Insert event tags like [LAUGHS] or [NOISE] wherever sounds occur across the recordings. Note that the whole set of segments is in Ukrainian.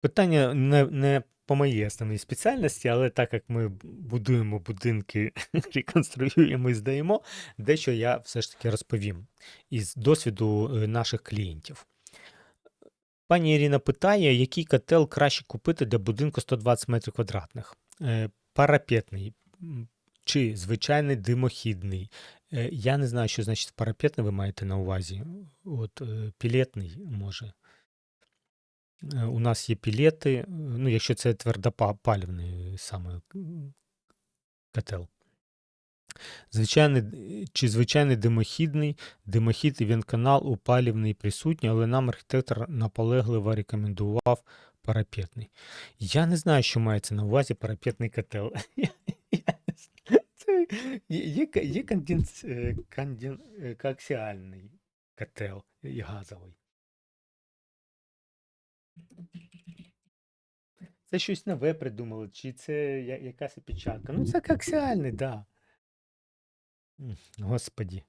Питання не, не по моїй основній спеціальності, але так як ми будуємо будинки, [LAUGHS] реконструюємо і здаємо, дещо я все ж таки розповім із досвіду е, наших клієнтів. Пані Ірина питає, який котел краще купити для будинку 120 метрів квадратних? Е, Парапетний чи звичайний димохідний? Е, Я не знаю, що значить парапетний ви маєте на увазі. От пілетний може. Е, У нас є пілети, е, ну, якщо це твердопаливний саме котел. Звичайний, чи звичайний димохідний, димохід і вентканал опалюваний присутній, але нам архітектор наполегливо рекомендував парапетний. Я не знаю, що мається на увазі парапетний котел. [LAUGHS] Є, є, е, е, коаксіальний котел і газовий. Це щось нове придумали, чи це якась опечатка? Ну, це коаксіальний, да. Господі.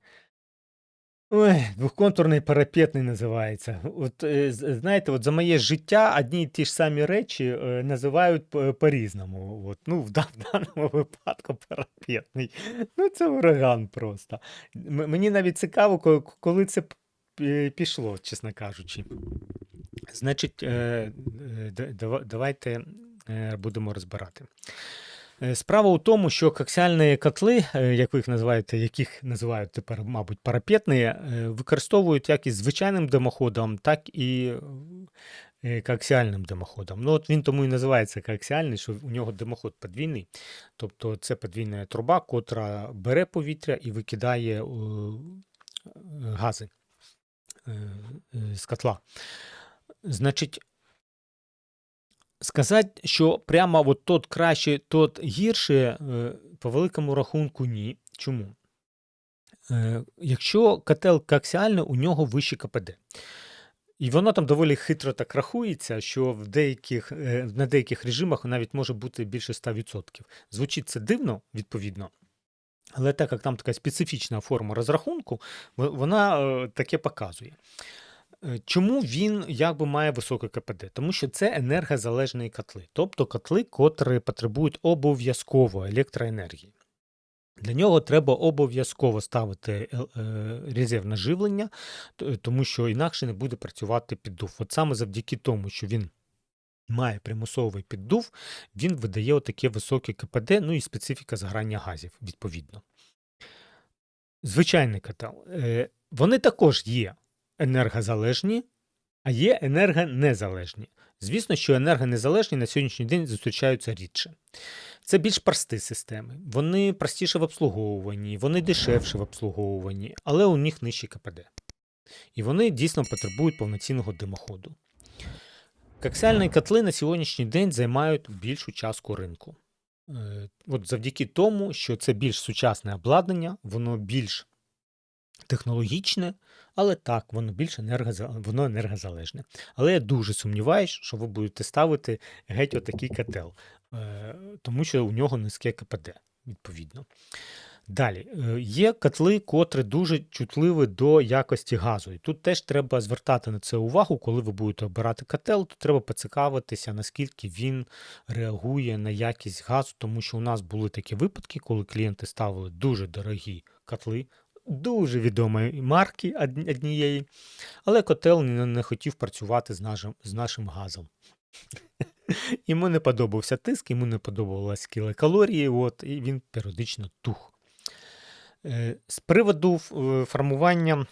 Ой, двохконтурний парапетний називається. От е, знаєте, от за моє життя одні й ті ж самі речі е, називають по- по-різному. От, ну, в, [LAUGHS] даному випадку парапетний. Ну, це ураган просто. Мені навіть цікаво, коли це пішло, чесно кажучи. Значить, е, е, да- дава- давайте е, будемо розбирати. Справа у тому, що коаксіальні котли, як ви їх називаєте, яких називають тепер, мабуть, парапетні, використовують як із звичайним димоходом, так і коаксіальним димоходом. Ну, от він тому і називається коаксіальний, що у нього димоход подвійний. Тобто це подвійна труба, котра бере повітря і викидає гази з котла. Значить, сказати, що прямо от тот краще, тот гірше, е, по великому рахунку ні. Чому? Е, Якщо котел коаксіальний, у нього вище КПД. І воно там доволі хитро так рахується, що в деяких, е, на деяких режимах навіть може бути більше 100%. Звучить це дивно, відповідно. Але так як там така специфічна форма розрахунку, вона таке показує. Е, Чому він якби має високе КПД? Тому що це енергозалежні котли, тобто котли, котрі потребують обов'язково електроенергії. Для нього треба обов'язково ставити е, е, резервне живлення, тому що інакше не буде працювати піддув. От саме завдяки тому, що він має примусовий піддув, він видає отаке високе КПД, ну і специфіка згорання газів, відповідно. Звичайний котел. Е, Вони також є енергозалежні, а є енергонезалежні. Звісно, що енергонезалежні на сьогоднішній день зустрічаються рідше. Це більш прості системи. Вони простіше в обслуговуванні, вони дешевше в обслуговуванні, але у них нижчий КПД. І вони дійсно потребують повноцінного димоходу. Коаксіальні котли на сьогоднішній день займають більшу частку ринку. Е, От завдяки тому, що це більш сучасне обладнання, воно більш технологічне, але так, воно більш енергоза... воно енергозалежне. Але я дуже сумніваюсь, що ви будете ставити геть отакий котел, е, тому що у нього низьке КПД, відповідно. Далі, е, є котли, котрі дуже чутливі до якості газу. І тут теж треба звертати на це увагу, коли ви будете обирати котел, то треба поцікавитися, наскільки він реагує на якість газу, тому що у нас були такі випадки, коли клієнти ставили дуже дорогі котли, дуже відомої марки однієї, але котел не, хотів працювати з нашим, з нашим газом. [LAUGHS] Йому не подобався тиск, йому не подобалось кілокалорії, от, і він періодично тух. Е, З приводу е, формування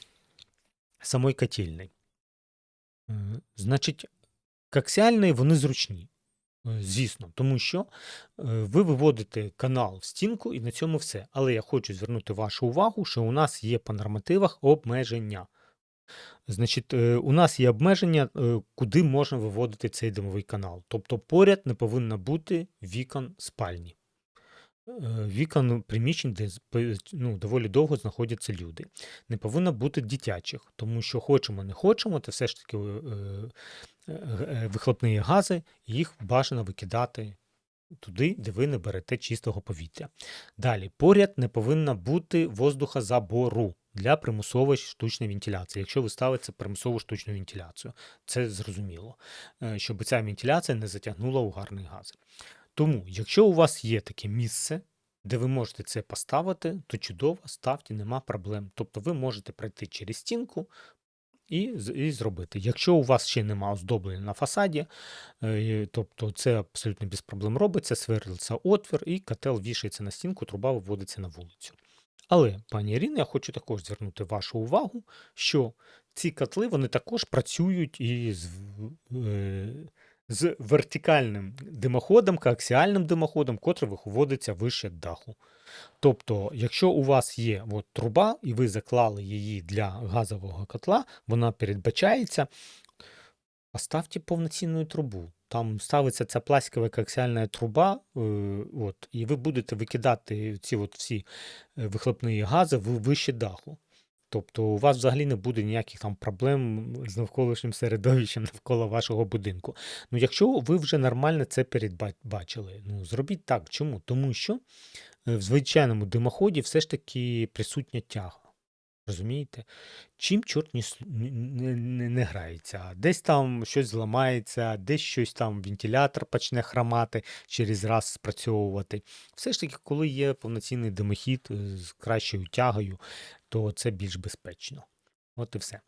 самої котельної. Е, Значить, коаксіальні вони зручні. Е, Звісно, тому що е, ви виводите канал в стінку і на цьому все. Але я хочу звернути вашу увагу, що у нас є по нормативах обмеження. Значить, е, у нас є обмеження, куди можна виводити цей димовий канал. Тобто поряд не повинно бути вікон спальні. Вікон приміщень, де ну, доволі довго знаходяться люди. Не повинно бути дитячих, тому що хочемо, не хочемо, це все ж таки е, вихлопні гази, їх бажано викидати туди, де ви не берете чистого повітря. Далі, поряд не повинно бути воздухозабору. для примусової штучної вентиляції, якщо ви ставите примусову штучну вентиляцію. Це зрозуміло, е, щоб ця вентиляція не затягнула угарний газ. Тому, якщо у вас є таке місце, де ви можете це поставити, то чудово, ставте, нема проблем. Тобто ви можете пройти через стінку і, і зробити. Якщо у вас ще нема оздоблення на фасаді, е, тобто це абсолютно без проблем робиться, сверлиться отвір, і котел вішається на стінку, труба виводиться на вулицю. Але, пані Ірина, я хочу також звернути вашу увагу, що ці котли вони також працюють і з, е, з вертикальним димоходом, коаксіальним димоходом, котрий виводиться вище даху. Тобто, якщо у вас є от, труба, і ви заклали її для газового котла, вона передбачається, поставте повноцінну трубу. Там ставиться ця пластикова коаксіальна труба, е, от, і ви будете викидати ці от всі е, вихлопні гази вище даху. Тобто у вас взагалі не буде ніяких там проблем з навколишнім середовищем навколо вашого будинку. Ну, якщо ви вже нормально це передбачили, ну зробіть так. Чому? Тому що е, в звичайному димоході все ж таки присутня тяга. Розумієте? Чим чорт не, не, не, не- грається? Десь там щось зламається, десь щось там вентилятор почне хромати, через раз спрацьовувати. Все ж таки, коли є повноцінний димохід е, з кращою тягою, то це більш безпечно. От і все.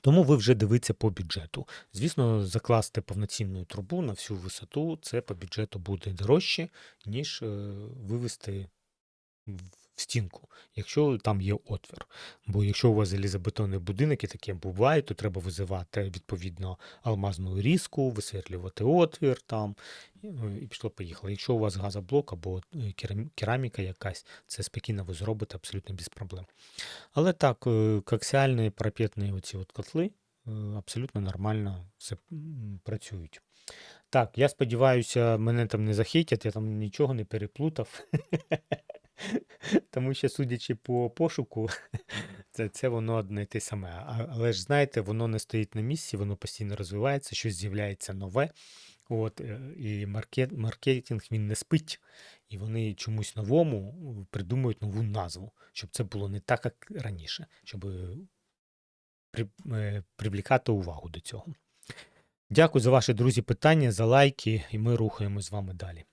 Тому ви вже дивіться по бюджету. Звісно, закласти повноцінну трубу на всю висоту, це по бюджету буде дорожче, ніж е, вивести в стінку, якщо там є отвір. Бо якщо у вас залізобетонний будинок і таке буває, то треба визивати відповідно алмазну різку, висвітлювати отвір там і, ну, пішло поїхало. Якщо у вас газоблок або е, кераміка якась, це спокійно ви зробите абсолютно без проблем. Але так, е, коаксіальні парапетні оці от котли е, абсолютно нормально все працюють. Так, я сподіваюся, мене там не захейтять, я там нічого не переплутав. [LAUGHS] Тому що, судячи по пошуку, [LAUGHS] це, це воно одне те саме. Але ж знаєте, воно не стоїть на місці, воно постійно розвивається, щось з'являється нове. От, е, і маркет, маркетинг він не спить, і вони чомусь новому е, придумують нову назву, щоб це було не так, як раніше, щоб е, при, привлікати увагу до цього. Дякую за ваші друзі питання, за лайки, і ми рухаємось з вами далі.